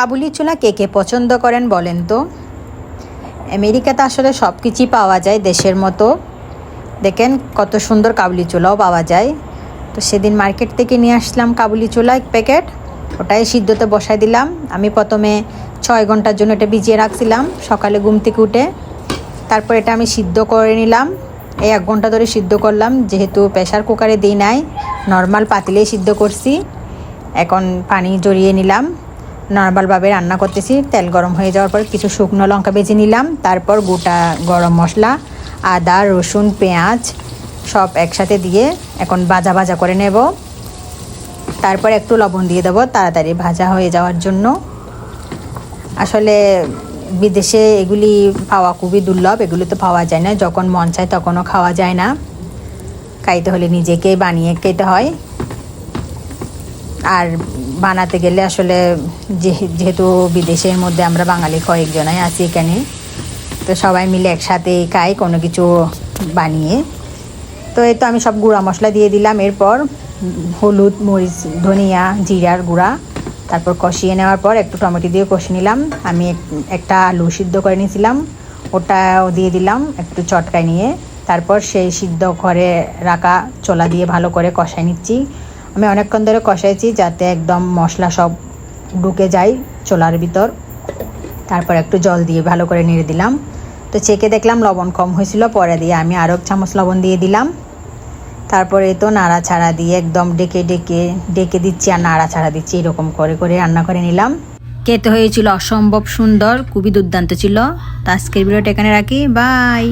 কাবুলি ছোলা কে কে পছন্দ করেন বলেন তো? আমেরিকাতে আসলে সব কিছুই পাওয়া যায় দেশের মতো। দেখেন কত সুন্দর কাবুলি ছোলাও পাওয়া যায়। তো সেদিন মার্কেট থেকে নিয়ে আসলাম কাবুলি ছোলা এক প্যাকেট। ওটাই সিদ্ধতে বসাই দিলাম। আমি প্রথমে ছয় ঘণ্টার জন্য এটা ভিজিয়ে রাখছিলাম সকালে ঘুম থেকে উঠে। তারপর এটা আমি সিদ্ধ করে নিলাম। এই এক ঘণ্টা ধরে সিদ্ধ করলাম। যেহেতু প্রেশার কুকারে দিই নাই, নর্মাল পাতিলেই সিদ্ধ করছি। এখন পানি জড়িয়ে নিলাম। নর্মালভাবে রান্না করতেছি, তেল গরম হয়ে যাওয়ার পর কিছু শুকনো লঙ্কা বেজে নিলাম, তারপর গোটা গরম মশলা, আদা, রসুন, পেঁয়াজ সব একসাথে দিয়ে এখন ভাজা ভাজা করে নেব। তারপর একটু লবণ দিয়ে দেবো তাড়াতাড়ি ভাজা হয়ে যাওয়ার জন্য। আসলে বিদেশে এগুলি পাওয়া খুবই দুর্লভ, এগুলো তো পাওয়া যায় না, যখন মন চায় তখনও খাওয়া যায় না। খাইতে হলে নিজেকে বানিয়ে খেতে হয়। আর বানাতে গেলে আসলে যেহেতু বিদেশের মধ্যে আমরা বাঙালি কয়েকজনাই আছি এখানে, তো সবাই মিলে একসাথে খাই, কোনো কিছু বানিয়ে। তো এই তো আমি সব গুঁড়া মশলা দিয়ে দিলাম। এরপর হলুদ, মরিচ, ধনিয়া, জিরার গুঁড়া, তারপর কষিয়ে নেওয়ার পর একটু টমেটো দিয়ে কষিয়ে নিলাম। আমি একটা আলু সিদ্ধ করে নিয়েছিলাম। ওটাও দিয়ে দিলাম একটু চটকায় নিয়ে। তারপর সেই সিদ্ধ করে রাখা চোলা দিয়ে ভালো করে কষাই নিচ্ছি। আমি অনেকক্ষণ ধরে কষাইছি যাতে একদম মশলা সব ঢুকে যায় চোলার ভিতর। তারপর একটু জল দিয়ে ভালো করে নেড়ে দিলাম। তো চেকে দেখলাম লবণ কম হয়েছিল, পরে দিয়ে আমি আরও চামচ লবণ দিয়ে দিলাম। তারপরে তো নাড়াছাড়া দিয়ে একদম ডেকে ডেকে ডেকে দিচ্ছি আর নাড়াছাড়া দিচ্ছি, এরকম করে করে রান্না করে নিলাম। খেতে হয়েছিল অসম্ভব সুন্দর, খুবই দুর্দান্ত ছিল। তো আজকের ভিডিওটা এখানে রাখি। বাই!